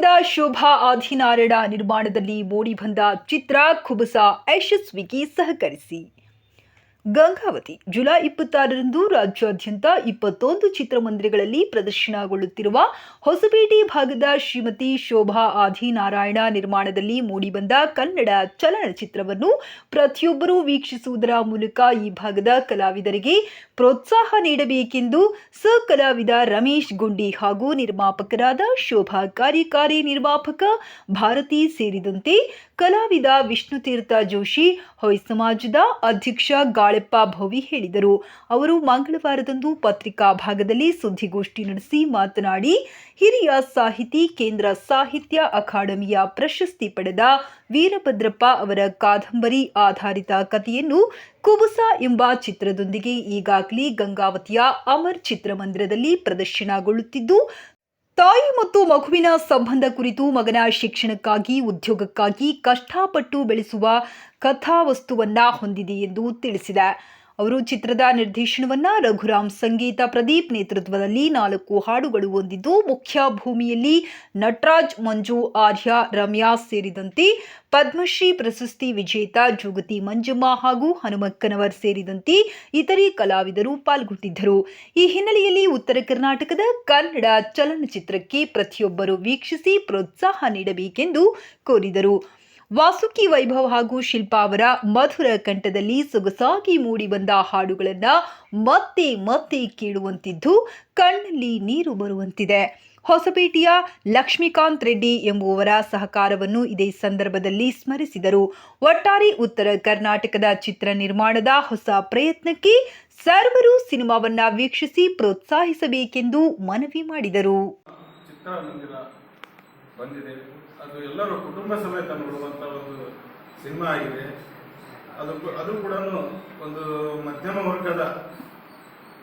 ಭಾಗದ ಶೋಭಾ ಆದಿನಾರಾಯಣ ನಿರ್ಮಾಣದಲ್ಲಿ ಮೂಡಿಬಂದ ಚಿತ್ರ ಖುಬ್ಸಾ ಯಶಸ್ವಿಗೆ ಸಹಕರಿಸಿ. ಗಂಗಾವತಿ ಜುಲೈ ಇಪ್ಪತ್ತಾರರಂದು ರಾಜ್ಯಾದ್ಯಂತ ಇಪ್ಪತ್ತೊಂದು ಚಿತ್ರಮಂದಿರಗಳಲ್ಲಿ ಪ್ರದರ್ಶನಗೊಳ್ಳುತ್ತಿರುವ ಹೊಸಪೇಟೆ ಭಾಗದ ಶ್ರೀಮತಿ ಶೋಭಾ ಆದಿನಾರಾಯಣ ನಿರ್ಮಾಣದಲ್ಲಿ ಮೂಡಿಬಂದ ಕನ್ನಡ ಚಲನಚಿತ್ರವನ್ನು ಪ್ರತಿಯೊಬ್ಬರೂ ವೀಕ್ಷಿಸುವುದರ ಮೂಲಕ ಈ ಭಾಗದ ಕಲಾವಿದರಿಗೆ ಪ್ರೋತ್ಸಾಹ ನೀಡಬೇಕೆಂದು ಸ ಕಲಾವಿದ ರಮೇಶ್ ಗುಂಡಿ ಹಾಗೂ ನಿರ್ಮಾಪಕರಾದ ಶೋಭಾ ಕಾರ್ಯಕಾರಿ ನಿರ್ಮಾಪಕ ಭಾರತಿ ಸೇರಿದಂತೆ ಕಲಾವಿದ ವಿಷ್ಣುತೀರ್ಥ ಜೋಶಿ, ಹೊಯ್ ಸಮಾಜದ ಅಧ್ಯಕ್ಷ ಗಾಳೆಪ್ಪ ಭವಿ ಹೇಳಿದರು. ಅವರು ಮಂಗಳವಾರದಂದು ಪತ್ರಿಕಾ ಭಾಗದಲ್ಲಿ ಸುದ್ದಿಗೋಷ್ಠಿ ನಡೆಸಿ ಮಾತನಾಡಿ, ಹಿರಿಯ ಸಾಹಿತಿ, ಕೇಂದ್ರ ಸಾಹಿತ್ಯ ಅಕಾಡೆಮಿಯ ಪ್ರಶಸ್ತಿ ಪಡೆದ ವೀರಭದ್ರಪ್ಪ ಅವರ ಕಾದಂಬರಿ ಆಧಾರಿತ ಕಥೆಯನ್ನು ಕುಬುಸ ಎಂಬ ಚಿತ್ರದೊಂದಿಗೆ ಈಗಾಗಲೇ ಗಂಗಾವತಿಯ ಅಮರ್ ಚಿತ್ರಮಂದಿರದಲ್ಲಿ ಪ್ರದರ್ಶನಗೊಳ್ಳುತ್ತಿದ್ದು ತಾಯಿ ಮತ್ತು ಮಗುವಿನ ಸಂಬಂಧ ಕುರಿತು ಮಗನ ಶಿಕ್ಷಣಕ್ಕಾಗಿ ಉದ್ಯೋಗಕ್ಕಾಗಿ ಕಷ್ಟಪಟ್ಟು ಬೆಳೆಸುವ ಕಥಾವಸ್ತುವನ್ನ ಹೊಂದಿದೆ ಎಂದು ತಿಳಿಸಿದೆ. ಅವರು ಚಿತ್ರದ ನಿರ್ದೇಶನವನ್ನ ರಘುರಾಮ್ ಸಂಗೀತ ಪ್ರದೀಪ್ ನೇತೃತ್ವದಲ್ಲಿ ನಾಲ್ಕು ಹಾಡುಗಳು ಹೊಂದಿದ್ದು, ಮುಖ್ಯ ಭೂಮಿಯಲ್ಲಿ ನಟರಾಜ್, ಮಂಜು, ಆರ್ಯ, ರಮ್ಯಾ ಸೇರಿದಂತೆ ಪದ್ಮಶ್ರೀ ಪ್ರಶಸ್ತಿ ವಿಜೇತ ಜುಗತಿ ಮಂಜಮ್ಮ ಹಾಗೂ ಹನುಮಕ್ಕನವರ್ ಸೇರಿದಂತೆ ಇತರೆ ಕಲಾವಿದರು ಪಾಲ್ಗೊಂಡಿದ್ದರು. ಈ ಹಿನ್ನೆಲೆಯಲ್ಲಿ ಉತ್ತರ ಕರ್ನಾಟಕದ ಕನ್ನಡ ಚಲನಚಿತ್ರಕ್ಕೆ ಪ್ರತಿಯೊಬ್ಬರು ವೀಕ್ಷಿಸಿ ಪ್ರೋತ್ಸಾಹ ನೀಡಬೇಕೆಂದು ಕೋರಿದರು. ವಾಸುಕಿ ವೈಭವ್ ಹಾಗೂ ಶಿಲ್ಪಾ ಅವರ ಮಧುರ ಕಂಠದಲ್ಲಿ ಸೊಗಸಾಗಿ ಮೂಡಿ ಬಂದ ಹಾಡುಗಳನ್ನ ಮತ್ತೆ ಮತ್ತೆ ಕೇಳುವಂತಿದ್ದು ಕಣ್ಣಲ್ಲಿ ನೀರು ಬರುವಂತಿದೆ. ಹೊಸಪೇಟೆಯ ಲಕ್ಷ್ಮೀಕಾಂತ್ ರೆಡ್ಡಿ ಎಂಬುವರ ಸಹಕಾರವನ್ನು ಇದೇ ಸಂದರ್ಭದಲ್ಲಿ ಸ್ಮರಿಸಿದರು. ಒಟ್ಟಾರೆ ಉತ್ತರ ಕರ್ನಾಟಕದ ಚಿತ್ರ ನಿರ್ಮಾಣದ ಹೊಸ ಪ್ರಯತ್ನಕ್ಕೆ ಸರ್ವರು ಸಿನಿಮಾವನ್ನ ವೀಕ್ಷಿಸಿ ಪ್ರೋತ್ಸಾಹಿಸಬೇಕೆಂದು ಮನವಿ ಮಾಡಿದರು. ಬಂದಿದೆ. ಅದು ಎಲ್ಲರೂ ಕುಟುಂಬ ಸಮೇತ ನೋಡುವಂಥ ಒಂದು ಸಿನಿಮಾ ಆಗಿದೆ. ಅದು ಅದು ಕೂಡ ಒಂದು ಮಧ್ಯಮ ವರ್ಗದ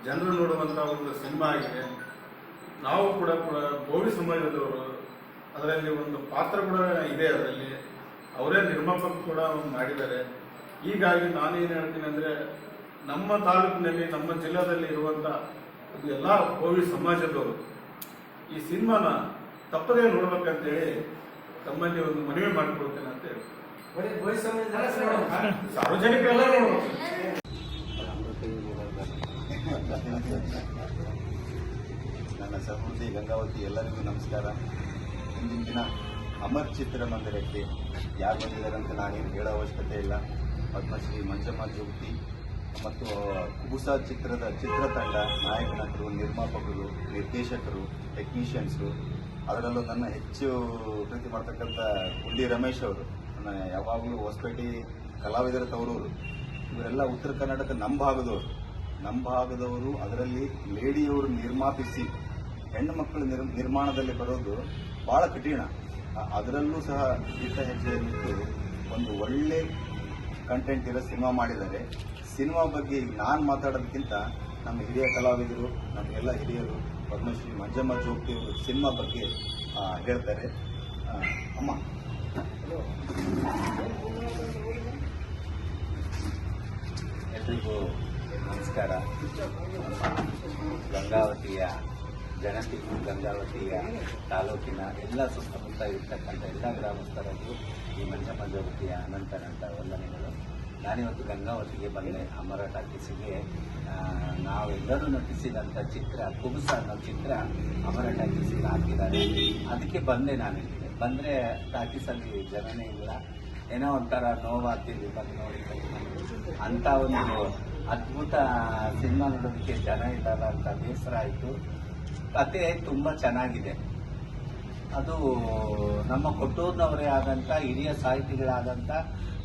ಜನರು ನೋಡುವಂಥ ಒಂದು ಸಿನಿಮಾ ಆಗಿದೆ. ನಾವು ಕೂಡ ಕೂಡ ಗೋವಿ ಸಮಾಜದವರು ಅದರಲ್ಲಿ ಒಂದು ಪಾತ್ರ ಕೂಡ ಇದೆ ಅದರಲ್ಲಿ. ಅವರೇ ನಿರ್ಮಾಪಕ ಕೂಡ ಮಾಡಿದ್ದಾರೆ. ಹೀಗಾಗಿ ನಾನೇನು ಹೇಳ್ತೀನಿ ಅಂದರೆ ನಮ್ಮ ತಾಲೂಕಿನಲ್ಲಿ, ನಮ್ಮ ಜಿಲ್ಲೆಯಲ್ಲಿ ಇರುವಂಥ ಎಲ್ಲ ಗೋವಿ ಸಮಾಜದವರು ಈ ಸಿನಿಮಾನ ತಪ್ಪದೇ ನೋಡ್ಬೇಕಂತೇಳಿ ತಮ್ಮಲ್ಲಿ ಒಂದು ಮನವಿ ಮಾಡಿಕೊಡ್ತೇನೆ ಅಂತ ಹೇಳಿ. ಸಾರ್ವಜನಿಕರೆಲ್ಲ ನೋಡ್ಬೇಕು. ನನ್ನ ಸಹೃದಯ ಗಂಗಾವತಿ ಎಲ್ಲರಿಗೂ ನಮಸ್ಕಾರ. ಇಂದಿನ ದಿನ ಅಮರ್ ಚಿತ್ರಮಂದಿರಕ್ಕೆ ಯಾರು ಬಂದಿದ್ದಾರೆ ಅಂತ ನಾನೇನು ಹೇಳೋ ಅವಶ್ಯಕತೆ ಇಲ್ಲ. ಪದ್ಮಶ್ರೀ ಮಂಜಮ್ಮ ಜೋಗತಿ ಮತ್ತು ಕುಬುಸ ಚಿತ್ರದ ಚಿತ್ರತಂಡ ನಾಯಕನಟರು ನಿರ್ಮಾಪಕರು ನಿರ್ದೇಶಕರು ಟೆಕ್ನಿಷಿಯನ್ಸು ಅದರಲ್ಲೂ ನನ್ನ ಹೆಚ್ಚು ಪ್ರೀತಿ ಮಾಡ್ತಕ್ಕಂಥ ಗುಂಡಿ ರಮೇಶ್ ಅವರು, ನನ್ನ ಯಾವಾಗಲೂ ಹೊಸಪೇಟೆ ಕಲಾವಿದರ ತವರೂರು, ಇವರೆಲ್ಲ ಉತ್ತರ ಕರ್ನಾಟಕ ನಮ್ಮ ಭಾಗದವರು. ನಮ್ಮ ಭಾಗದವರು ಅದರಲ್ಲಿ ಲೇಡಿಯವರು ನಿರ್ಮಾಪಿಸಿ, ಹೆಣ್ಣು ಮಕ್ಕಳ ನಿರ್, ನಿರ್ಮಾಣದಲ್ಲಿ ಬರೋದು ಬಹಳ ಕಠಿಣ. ಅದರಲ್ಲೂ ಸಹ ದಿಟ್ಟ ಹೆಜ್ಜೆಯಲ್ಲಿಟ್ಟು ಒಂದು ಒಳ್ಳೆ ಕಂಟೆಂಟ್ ಇರೋ ಸಿನಿಮಾ ಮಾಡಿದ್ದಾರೆ. ಸಿನಿಮಾ ಬಗ್ಗೆ ನಾನು ಮಾತಾಡೋದಕ್ಕಿಂತ ನಮ್ಮ ಹಿರಿಯ ಕಲಾವಿದರು ನಮಗೆಲ್ಲ ಹಿರಿಯರು ಪದ್ಮಶ್ರೀ ಮಂಜಮ್ಮ ಜೋಗಿ ಅವರು ಸಿನಿಮಾ ಬಗ್ಗೆ ಹೇಳ್ತಾರೆ. ಅಮ್ಮ. ಎಲ್ರಿಗೂ ನಮಸ್ಕಾರ. ಗಂಗಾವತಿಯ ಜನತಿ ಗಂಗಾವತಿಯ ತಾಲೂಕಿನ ಎಲ್ಲ ಸುತ್ತಮುತ್ತ ಇರ್ತಕ್ಕಂಥ ಎಲ್ಲ ಗ್ರಾಮಸ್ಥರಲ್ಲೂ ಈ ಮಂಜಮ್ಮ ಜಗತಿಯ ಅನಂತ ಅನಂತ ವಂದನೆಗಳು. ನಾನಿವತ್ತು ಗಂಗಾವತಿಗೆ ಬಂದೆ ಅಮರ ಟಾಕೀಸಿಗೆ ನಾವೆಲ್ಲರೂ ನಟಿಸಿದಂಥ ಚಿತ್ರ ಕುಬುಸ ಅನ್ನೋ ಚಿತ್ರ ಅಮರ ಟಾಕೀಸಿಗೆ ಹಾಕಿದ್ದಾರೆ. ಅದಕ್ಕೆ ಬಂದೆ ನಾನು ಇಲ್ಲಿಗೆ. ಬಂದರೆ ಟಾಕೀಸಲ್ಲಿ ಜನನೇ ಇಲ್ಲ. ಏನೋ ಒಂಥರ ನೋವಾಗ್ತಿದ್ವಿ, ಬಂದು ನೋಡಿ ಅಂತ ಒಂದು ಅದ್ಭುತ ಸಿನಿಮಾ ನೋಡೋದಕ್ಕೆ ಜನ ಇಲ್ಲ ಅಂತ ಬೇಸರ ಆಯಿತು. ಕತೆ ತುಂಬ ಚೆನ್ನಾಗಿದೆ. ಅದು ನಮ್ಮ ಕೊಟ್ಟೂರಿನವರೇ ಆದಂಥ ಹಿರಿಯ ಸಾಹಿತಿಗಳಾದಂಥ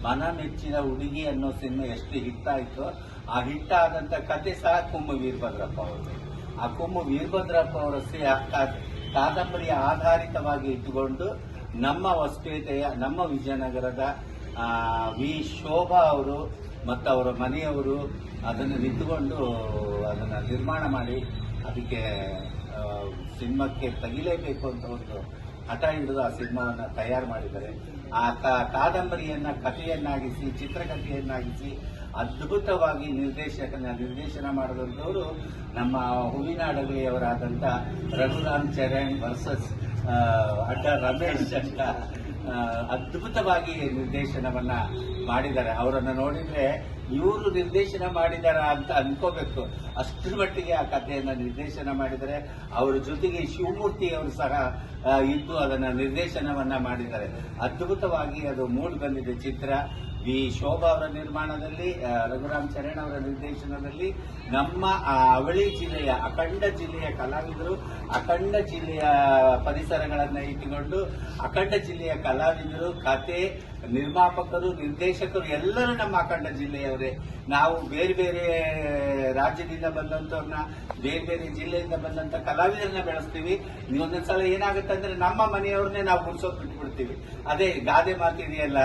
ಮನ ಮೆಚ್ಚಿನ ಹುಡುಗಿ ಅನ್ನೋ ಸಿನಿಮಾ ಎಷ್ಟು ಹಿಟ್ ಆಯಿತು ಆ ಹಿಟ್ ಆದಂತ ಕತೆ ಸಹ ಕುಂಭ ವೀರಭದ್ರಪ್ಪ ಅವರು ಆ ಕುಂಭ ವೀರಭದ್ರಪ್ಪ ಅವರ ಕಾದಂಬರಿಯ ಆಧಾರಿತವಾಗಿ ಇಟ್ಟುಕೊಂಡು ನಮ್ಮ ಹೊಸಪೇಟೆಯ, ನಮ್ಮ ವಿಜಯನಗರದ ವಿ ಶೋಭಾ ಅವರು ಮತ್ತು ಅವರ ಮನೆಯವರು ಅದನ್ನು ನಿಂತುಕೊಂಡು ಅದನ್ನು ನಿರ್ಮಾಣ ಮಾಡಿ ಅದಕ್ಕೆ ಸಿನಿಮಾಕ್ಕೆ ತೆಗಿಲೇಬೇಕು ಅಂತ ಒಂದು ಹಠ ಹಿಡಿದು ಆ ಸಿನಿಮಾವನ್ನು ತಯಾರು ಮಾಡಿದ್ದಾರೆ. ಆ ಕಾದಂಬರಿಯನ್ನ ಕಥೆಯನ್ನಾಗಿಸಿ, ಚಿತ್ರಕಥೆಯನ್ನಾಗಿಸಿ ಅದ್ಭುತವಾಗಿ ನಿರ್ದೇಶಕನ ನಿರ್ದೇಶನ ಮಾಡಿದಂಥವರು ನಮ್ಮ ಹೂವಿನಾಡಗಳಿಯವರಾದಂಥ ರಘುರಾಮ್ ಚರಣ್ ವರ್ಸಸ್ ಅಡ್ಡ ರಮೇಶ್ ಅಂತ ಅದ್ಭುತವಾಗಿ ನಿರ್ದೇಶನವನ್ನ ಮಾಡಿದ್ದಾರೆ. ಅವರನ್ನು ನೋಡಿದ್ರೆ ಇವರು ನಿರ್ದೇಶನ ಮಾಡಿದಾರ ಅಂತ ಅನ್ಕೋಬೇಕು. ಅಷ್ಟರ ಮಟ್ಟಿಗೆ ಆ ಕಥೆಯನ್ನು ನಿರ್ದೇಶನ ಮಾಡಿದರೆ, ಅವರ ಜೊತೆಗೆ ಶಿವಮೂರ್ತಿ ಅವರು ಸಹ ಇದ್ದು ಅದನ್ನ ನಿರ್ದೇಶನವನ್ನ ಮಾಡಿದ್ದಾರೆ. ಅದ್ಭುತವಾಗಿ ಅದು ಮೂಡ್ ಬಂದಿದೆ ಚಿತ್ರ. ವಿ ಶೋಭಾ ಅವರ ನಿರ್ಮಾಣದಲ್ಲಿ ರಘುರಾಮ್ ಚರಣ್ ಅವರ ನಿರ್ದೇಶನದಲ್ಲಿ ನಮ್ಮ ಅವಳಿ ಜಿಲ್ಲೆಯ, ಅಖಂಡ ಜಿಲ್ಲೆಯ ಕಲಾವಿದರು, ಅಖಂಡ ಜಿಲ್ಲೆಯ ಪರಿಸರಗಳನ್ನು ಇಟ್ಟುಕೊಂಡು, ಅಖಂಡ ಜಿಲ್ಲೆಯ ಕಲಾವಿದರು ಕತೆ ನಿರ್ಮಾಪಕರು, ನಿರ್ದೇಶಕರು ಎಲ್ಲರೂ ನಮ್ಮ ಅಖಂಡ ಜಿಲ್ಲೆಯವರೇ. ನಾವು ಬೇರೆ ಬೇರೆ ರಾಜ್ಯದಿಂದ ಬಂದಂತವ್ರನ್ನ ಬೇರೆ ಬೇರೆ ಜಿಲ್ಲೆಯಿಂದ ಬಂದಂತ ಕಲಾವಿದರನ್ನ ಬೆಳೆಸ್ತೀವಿ. ಒಂದೊಂದ್ಸಲ ಏನಾಗುತ್ತೆ ಅಂದ್ರೆ ನಮ್ಮ ಮನೆಯವ್ರನ್ನೇ ನಾವು ಗುಡ್ಸೋದ್ ಬಿಟ್ಬಿಡ್ತೀವಿ. ಅದೇ ಗಾದೆ ಮಾತಿದೆಯಲ್ಲ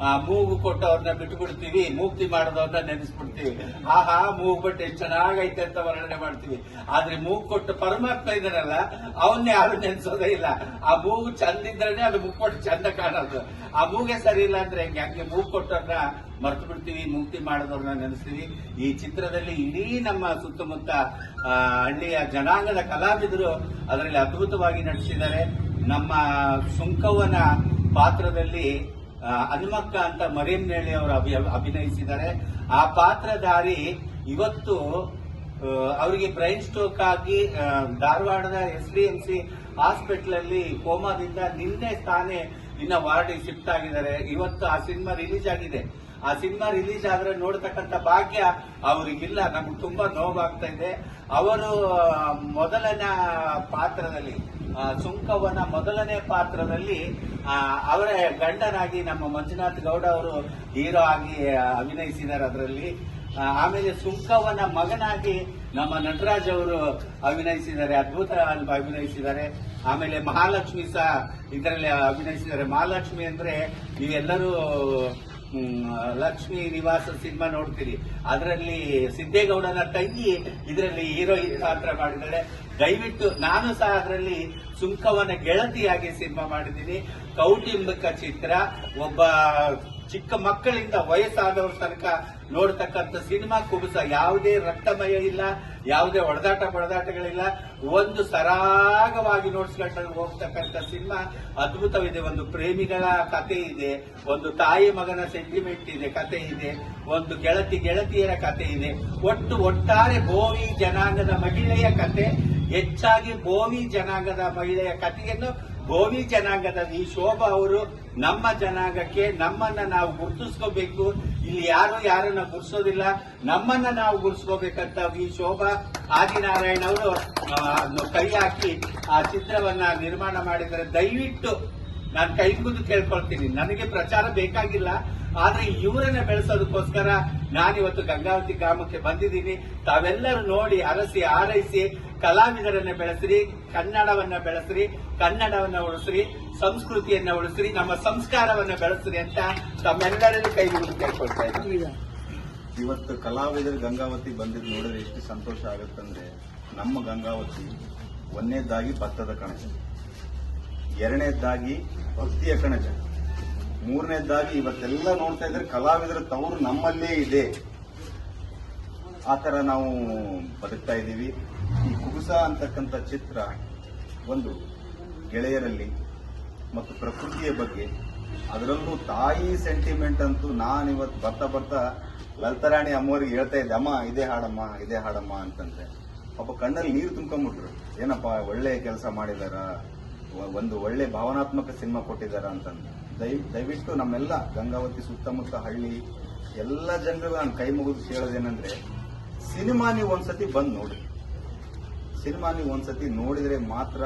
ಆ, ಮೂಗು ಕೊಟ್ಟವ್ರನ್ನ ಬಿಟ್ಬಿಡ್ತೀವಿ ಮೂಗ್ತಿ ಮಾಡಿದವ್ರನ್ನ ನೆನೆಸ್ಬಿಡ್ತೀವಿ. ಆಹಾ ಮೂಗು ಬಟ್ಟೆ ಚೆನ್ನಾಗೈತೆ ಅಂತ ವರ್ಣನೆ ಮಾಡ್ತೀವಿ. ಆದ್ರೆ ಮೂಗು ಕೊಟ್ಟು ಪರಮಾತ್ಮ ಇದ್ದಾರಲ್ಲ ಅವನ್ನ ಯಾರು ನೆನೆಸೋದೇ ಇಲ್ಲ. ಆ ಮೂಗು ಚಂದ ಇದ್ರೇನೆ ಅದು ಮುಕ್ಕೊಟ್ಟು ಚಂದ ಕಾಣೋದು. ಆ ಮೂಗೆ ಸರಿ ಇಲ್ಲ ಅಂದ್ರೆ ಹೆಂಗೆ? ಹಂಗೆ ಮೂಗು ಕೊಟ್ಟವ್ರನ್ನ ಮರ್ತು ಬಿಡ್ತೀವಿ ಮುಕ್ತಿ ಮಾಡೋದವ್ರನ್ನ ನೆನೆಸ್ತೀವಿ. ಈ ಚಿತ್ರದಲ್ಲಿ ಇಡೀ ನಮ್ಮ ಸುತ್ತಮುತ್ತ ಹಳ್ಳಿಯ ಜನಾಂಗದ ಕಲಾವಿದರು ಅದರಲ್ಲಿ ಅದ್ಭುತವಾಗಿ ನಟಿಸಿದ್ದಾರೆ. ನಮ್ಮ ಸುಂಕವನ ಪಾತ್ರದಲ್ಲಿ ಹನುಮಕ್ಕ ಅಂತ ಮರಿಯಂ ನೇಳಿ ಅವರು ಅಭಿ- ಅಭಿನಯಿಸಿದ್ದಾರೆ. ಆ ಪಾತ್ರಧಾರಿ ಇವತ್ತು ಅವರಿಗೆ ಬ್ರೈನ್ ಸ್ಟ್ರೋಕ್ ಆಗಿ ಧಾರವಾಡದ S D M C hospital ಅಲ್ಲಿ ಕೋಮಾದಿಂದ ನಿನ್ನೆ ತಾನೇ ಇನ್ನ ವಾರ್ಡಿಗೆ ಶಿಫ್ಟ್ ಆಗಿದ್ದಾರೆ. ಇವತ್ತು ಆ ಸಿನಿಮಾ ರಿಲೀಸ್ ಆಗಿದೆ. ಆ ಸಿನಿಮಾ ರಿಲೀಸ್ ಆದ್ರೆ ನೋಡ್ತಕ್ಕಂಥ ಭಾಗ್ಯ ಅವರಿಗಿಲ್ಲ. ನಮ್ಗೆ ತುಂಬಾ ನೋವಾಗ್ತಾ ಇದೆ. ಅವರು ಮೊದಲನೇ ಪಾತ್ರದಲ್ಲಿ ಸುಂಕವನ ಮೊದಲನೇ ಪಾತ್ರದಲ್ಲಿ ಅವರ ಗಂಡನಾಗಿ ನಮ್ಮ ಮಂಜುನಾಥ್ ಗೌಡ ಅವರು ಹೀರೋ ಆಗಿ ಅಭಿನಯಿಸಿದ್ದಾರೆ ಅದರಲ್ಲಿ. ಆಮೇಲೆ ಸುಂಕವನ ಮಗನಾಗಿ ನಮ್ಮ ನಟರಾಜ್ ಅವರು ಅಭಿನಯಿಸಿದ್ದಾರೆ, ಅದ್ಭುತ ಅಭಿನಯಿಸಿದ್ದಾರೆ. ಆಮೇಲೆ ಮಹಾಲಕ್ಷ್ಮಿ ಸಹ ಇದರಲ್ಲಿ ಅಭಿನಯಿಸಿದ್ದಾರೆ. ಮಹಾಲಕ್ಷ್ಮಿ ಅಂದ್ರೆ ನೀವೆಲ್ಲರೂ ಲಕ್ಷ್ಮಿ ನಿವಾಸ ಸಿನಿಮಾ ನೋಡ್ತೀರಿ. ಅದರಲ್ಲಿ ಸಿದ್ದೇಗೌಡನ ತಂಗಿ, ಇದರಲ್ಲಿ ಹೀರೋಯಿನ್ ಪಾತ್ರ ಮಾಡಿದ್ದಾಳೆ ದಯವಿಟ್ಟು ನಾನು ಸಹ ಅದರಲ್ಲಿ ಸುಂಕವನ ಗೆಳತಿಯಾಗಿ ಸಿನಿಮಾ ಮಾಡಿದ್ದೀನಿ. ಕೌಟುಂಬಿಕ ಚಿತ್ರ, ಒಬ್ಬ ಚಿಕ್ಕ ಮಕ್ಕಳಿಂದ ವಯಸ್ಸಾದವರ ತನಕ ನೋಡ್ತಕ್ಕಂಥ ಸಿನಿಮಾ ಕುಬಸ ಯಾವುದೇ ರಕ್ತಮಯ ಇಲ್ಲ, ಯಾವುದೇ ಹೊಡೆದಾಟ ಬಡದಾಟಗಳಿಲ್ಲ ಒಂದು ಸರಾಗವಾಗಿ ನೋಡ್ಸ್ಕೊಂಡು ಹೋಗ್ತಕ್ಕಂಥ ಸಿನಿಮಾ ಅದ್ಭುತವಿದೆ. ಒಂದು ಪ್ರೇಮಿಗಳ ಕತೆ ಇದೆ, ಒಂದು ತಾಯಿ ಮಗನ ಸೆಂಟಿಮೆಂಟ್ ಇದೆ, ಕತೆ ಇದೆ, ಒಂದು ಗೆಳತಿ ಗೆಳತಿಯರ ಕತೆ ಇದೆ. ಒಟ್ಟು ಒಟ್ಟಾರೆ ಬೋವಿ ಜನಾಂಗದ ಮಹಿಳೆಯ ಕತೆ, ಹೆಚ್ಚಾಗಿ ಬೋವಿ ಜನಾಂಗದ ಮಹಿಳೆಯ ಕಥೆಯನ್ನು ಜನಾಂಗದ ಈ ಶೋಭಾ ಅವರು ನಮ್ಮ ಜನಾಂಗಕ್ಕೆ ನಮ್ಮನ್ನ ನಾವು ಗುರುತಿಸ್ಕೋಬೇಕು. ಇಲ್ಲಿ ಯಾರು ಯಾರನ್ನ ಗುರ್ಸೋದಿಲ್ಲ, ನಮ್ಮನ್ನ ನಾವು ಗುರ್ಸ್ಕೋಬೇಕಂತ ಈ ಶೋಭಾ ಆದಿನಾರಾಯಣ ಅವರು ಕೈ ಹಾಕಿ ಆ ಚಿತ್ರವನ್ನ ನಿರ್ಮಾಣ ಮಾಡಿದರೆ ದಯವಿಟ್ಟು ನಾನು ಕೈ ಮುಗಿದು ಕೇಳ್ಕೊಳ್ತೀನಿ. ನನಗೆ ಪ್ರಚಾರ ಬೇಕಾಗಿಲ್ಲ. ಆದ್ರೆ ಇವರನ್ನ ಬೆಳೆಸೋದಕ್ಕೋಸ್ಕರ ನಾನಿವತ್ತು ಗಂಗಾವತಿ ಗ್ರಾಮಕ್ಕೆ ಬಂದಿದ್ದೀನಿ. ತಾವೆಲ್ಲರೂ ನೋಡಿ ಅರಸಿ ಆರೈಸಿ ಕಲಾವಿದರನ್ನ ಬೆಳೆಸ್ರಿ ಕನ್ನಡವನ್ನ ಬೆಳೆಸ್ರಿ ಕನ್ನಡವನ್ನ ಉಳಿಸ್ರಿ ಸಂಸ್ಕೃತಿಯನ್ನ ಉಳಿಸ್ರಿ ನಮ್ಮ ಸಂಸ್ಕಾರವನ್ನ ಬೆಳೆಸ್ರಿ ಅಂತ ತಮ್ಮೆಲ್ಲರಲ್ಲೂ ಕೈ ಮುಗಿದು ಕೇಳ್ಕೊಳ್ತಾ ಇದ್ದೀನಿ. ಇವತ್ತು ಕಲಾವಿದರು ಗಂಗಾವತಿ ಬಂದಿದ್ದು ನೋಡಿದ್ರೆ ಎಷ್ಟು ಸಂತೋಷ ಆಗುತ್ತಂದ್ರೆ ನಮ್ಮ ಗಂಗಾವತಿ ಒಂದೇದಾಗಿ ಭತ್ತದ ಕಣಜ ಎರಡನೇದಾಗಿ ಭಕ್ತಿಯ ಕಣಜ. ಮೂರನೇದಾಗಿ ಇವತ್ತೆಲ್ಲ ನೋಡ್ತಾ ಇದ್ರೆ ಕಲಾವಿದರ ತವರು ನಮ್ಮಲ್ಲೇ ಇದೆ. ಆ ತರ ನಾವು ಬದುಕ್ತಾ ಇದ್ದೀವಿ. ಈ ಕುಗುಸ ಅಂತಕ್ಕಂಥ ಚಿತ್ರ ಒಂದು ಗೆಳೆಯರಲ್ಲಿ ಮತ್ತು ಪ್ರಕೃತಿಯ ಬಗ್ಗೆ, ಅದರಲ್ಲೂ ತಾಯಿ ಸೆಂಟಿಮೆಂಟ್ ಅಂತೂ ನಾನು ಇವತ್ತು ಬರ್ತಾ ಬರ್ತಾ ಲಲಿತಾರಾಣಿ ಅಮ್ಮವ್ರಿಗೆ ಹೇಳ್ತಾ ಇದ್ದೆ, ಅಮ್ಮ, ಇದೇ ಹಾಡಮ್ಮ ಇದೇ ಹಾಡಮ್ಮ ಅಂತಂದ್ರೆ. ಪಾಪ ಕಣ್ಣಲ್ಲಿ ನೀರು ತುಂಬ್ಕೊಂಬಿಟ್ರು. ಏನಪ್ಪ, ಒಳ್ಳೆ ಕೆಲಸ ಮಾಡಿದಾರ? ಒಂದು ಒಳ್ಳೆ ಭಾವನಾತ್ಮಕ ಸಿನಿಮಾ ಕೊಟ್ಟಿದ್ದಾರೆ ಅಂತಂದು ದಯ, ದಯವಿಟ್ಟು ನಮ್ಮೆಲ್ಲ ಗಂಗಾವತಿ, ಸುತ್ತಮುತ್ತ ಹಳ್ಳಿ, ಎಲ್ಲ ಜನರು ನಾನು ಕೈ ಮುಗಿದು ಕೇಳೋದೇನಂದ್ರೆ, ಸಿನಿಮಾ ನೀವು ಒಂದ್ಸತಿ ಬಂದು ನೋಡಿ. ಸಿನಿಮಾ ನೀವು ಒಂದ್ಸತಿ ನೋಡಿದ್ರೆ ಮಾತ್ರ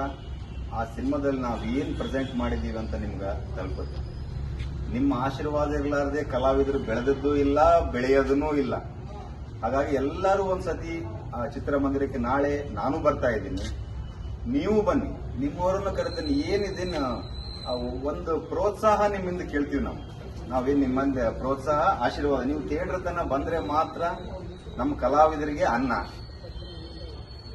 ಆ ಸಿನಿಮಾದಲ್ಲಿ ನಾವು ಏನ್ ಪ್ರೆಸೆಂಟ್ ಮಾಡಿದ್ದೀವಿ ಅಂತ ನಿಮ್ಗೆ ತಲುಪುತ್ತೆ. ನಿಮ್ಮ ಆಶೀರ್ವಾದ ಇರಲಾರದೆ ಕಲಾವಿದರು ಬೆಳೆದದ್ದು ಇಲ್ಲ ಬೆಳೆಯೋದೂ ಇಲ್ಲ. ಹಾಗಾಗಿ ಎಲ್ಲರೂ ಒಂದ್ಸತಿ ಆ ಚಿತ್ರಮಂದಿರಕ್ಕೆ ನಾಳೆ ನಾನು ಬರ್ತಾ ಇದ್ದೀನಿ. ನೀವು ಬನ್ನಿ. ನಿಮ್ಮವರನ್ನು ಕರೆದಲ್ಲಿ ಏನಿದೆ ಒಂದು ಪ್ರೋತ್ಸಾಹ ನಿಮ್ಮಿಂದ ಕೇಳ್ತೀವಿ ನಾವು. ನಾವೇನು ನಿಮ್ಮಂದ ಪ್ರೋತ್ಸಾಹ, ಆಶೀರ್ವಾದ. ನೀವು ಥಿಯೇಟರ್ ತನ ಬಂದ್ರೆ ಮಾತ್ರ ನಮ್ಮ ಕಲಾವಿದರಿಗೆ ಅನ್ನ.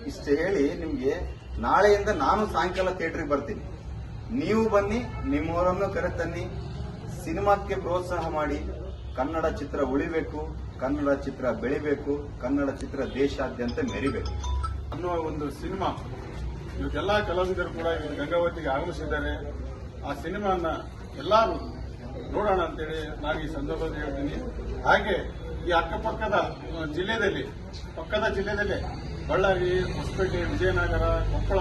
ಇಷ್ಟು ಹೇಳಿ ನಿಮಗೆ ನಾಳೆಯಿಂದ ನಾನು ಸಾಯಂಕಾಲ ಥಿಯೇಟರ್ಗೆ ಬರ್ತೀನಿ. ನೀವು ಬನ್ನಿ, ನಿಮ್ಮವರನ್ನು ಕರೆತನ್ನಿ. ಸಿನಿಮಾಕ್ಕೆ ಪ್ರೋತ್ಸಾಹ ಮಾಡಿ. ಕನ್ನಡ ಚಿತ್ರ ಉಳಿಬೇಕು, ಕನ್ನಡ ಚಿತ್ರ ಬೆಳಿಬೇಕು, ಕನ್ನಡ ಚಿತ್ರ ದೇಶಾದ್ಯಂತ ಮೆರಿಬೇಕು. ಅನ್ನೋ ಒಂದು ಸಿನಿಮಾ. ಇವತ್ತೆಲ್ಲ ಕಲಾವಿದರು ಕೂಡ ಇವರು ಗಂಗಾವತಿಗೆ ಆಗಮಿಸಿದ್ದಾರೆ. ಆ ಸಿನಿಮಾನ ಎಲ್ಲರೂ ನೋಡೋಣ ಅಂತೇಳಿ ನಾನು ಈ ಸಂದರ್ಭದಲ್ಲಿ ಹೇಳ್ತೀನಿ. ಹಾಗೆ ಈ ಅಕ್ಕಪಕ್ಕದ ಜಿಲ್ಲೆಯಲ್ಲಿ ಪಕ್ಕದ ಜಿಲ್ಲೆಯಲ್ಲಿ ಬಳ್ಳಾರಿ, ಹೊಸಪೇಟೆ, ವಿಜಯನಗರ, ಕೊಪ್ಪಳ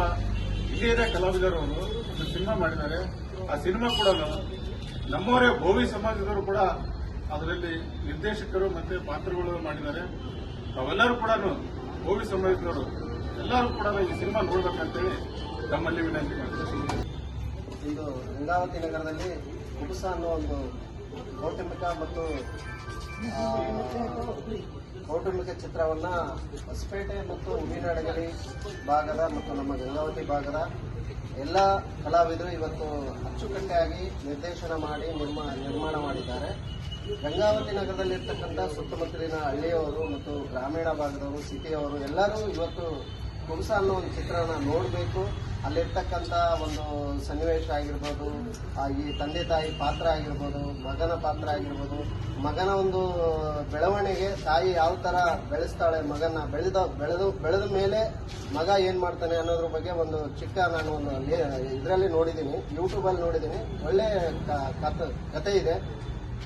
ಇಲ್ಲಿಯದೇ ಕಲಾವಿದರು ಅವರು ಒಂದು ಸಿನಿಮಾ ಮಾಡಿದ್ದಾರೆ. ಆ ಸಿನಿಮಾ ಕೂಡ ನಮ್ಮವರೇ ಭೋವಿ ಸಮಾಜದವರು ಕೂಡ ಅದರಲ್ಲಿ ನಿರ್ದೇಶಕರು ಮತ್ತೆ ಪಾತ್ರಗಳು ಮಾಡಿದ್ದಾರೆ. ತಾವೆಲ್ಲರೂ ಕೂಡ ಭೋವಿ ಸಮಾಜದವರು ಎಲ್ಲರೂ ಕೂಡ ಈ ಸಿನಿಮಾ ನೋಡ್ಬೇಕಂತೇಳಿ ನಮ್ಮಲ್ಲಿ ವಿನಂತಿ ಮಾಡ್ತೀನಿ. ಇಂದು ಗಂಗಾವತಿ ನಗರದಲ್ಲಿ ಕುಬುಸ ಅನ್ನೋ ಒಂದು ಕೌಟುಂಬಿಕ ಮತ್ತು ಕೌಟುಂಬಿಕ ಚಿತ್ರವನ್ನ ಹೊಸಪೇಟೆ ಮತ್ತು ಮೀನಾಡಗಲಿ ಭಾಗದ ಮತ್ತು ನಮ್ಮ ಗಂಗಾವತಿ ಭಾಗದ ಎಲ್ಲ ಕಲಾವಿದರು ಇವತ್ತು ಅಚ್ಚುಕಟ್ಟಾಗಿ ನಿರ್ದೇಶನ ಮಾಡಿ ನಿರ್ಮಾ, ನಿರ್ಮಾಣ ಮಾಡಿದ್ದಾರೆ. ಗಂಗಾವತಿ ನಗರದಲ್ಲಿರ್ತಕ್ಕಂಥ ಸುತ್ತಮುತ್ತಲಿನ ಹಳ್ಳಿಯವರು ಮತ್ತು ಗ್ರಾಮೀಣ ಭಾಗದವರು, ಸಿಟಿಯವರು ಎಲ್ಲರೂ ಇವತ್ತು ಕುಂಸ ಅನ್ನೋ ಒಂದು ಚಿತ್ರನ ನೋಡಬೇಕು. ಅಲ್ಲಿರ್ತಕ್ಕಂಥ ಒಂದು ಸನ್ನಿವೇಶ ಆಗಿರ್ಬೋದು ಈ ತಂದೆ ತಾಯಿ ಪಾತ್ರ ಆಗಿರ್ಬೋದು, ಮಗನ ಪಾತ್ರ ಆಗಿರ್ಬೋದು, ಮಗನ ಒಂದು ಬೆಳವಣಿಗೆ, ತಾಯಿ ಯಾವ ಥರ ಬೆಳೆಸ್ತಾಳೆ ಮಗನ ಬೆಳೆದ, ಬೆಳೆದು, ಬೆಳೆದ ಮೇಲೆ ಮಗ ಏನು ಮಾಡ್ತಾನೆ ಅನ್ನೋದ್ರ ಬಗ್ಗೆ ಒಂದು ಚಿಕ್ಕ ನಾನು ಒಂದು ಇದರಲ್ಲಿ ನೋಡಿದ್ದೀನಿ, ಯೂಟ್ಯೂಬಲ್ಲಿ ನೋಡಿದ್ದೀನಿ. ಒಳ್ಳೆ ಕಥೆ ಇದೆ.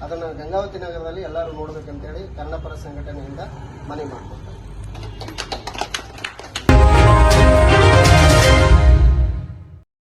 ಅದನ್ನು ಗಂಗಾವತಿ ನಗರದಲ್ಲಿ ಎಲ್ಲರೂ ನೋಡಬೇಕಂತೇಳಿ ಕನ್ನಡಪರ ಸಂಘಟನೆಯಿಂದ ಮನವಿ ಮಾಡ್ಕೊಳ್ತಾರೆ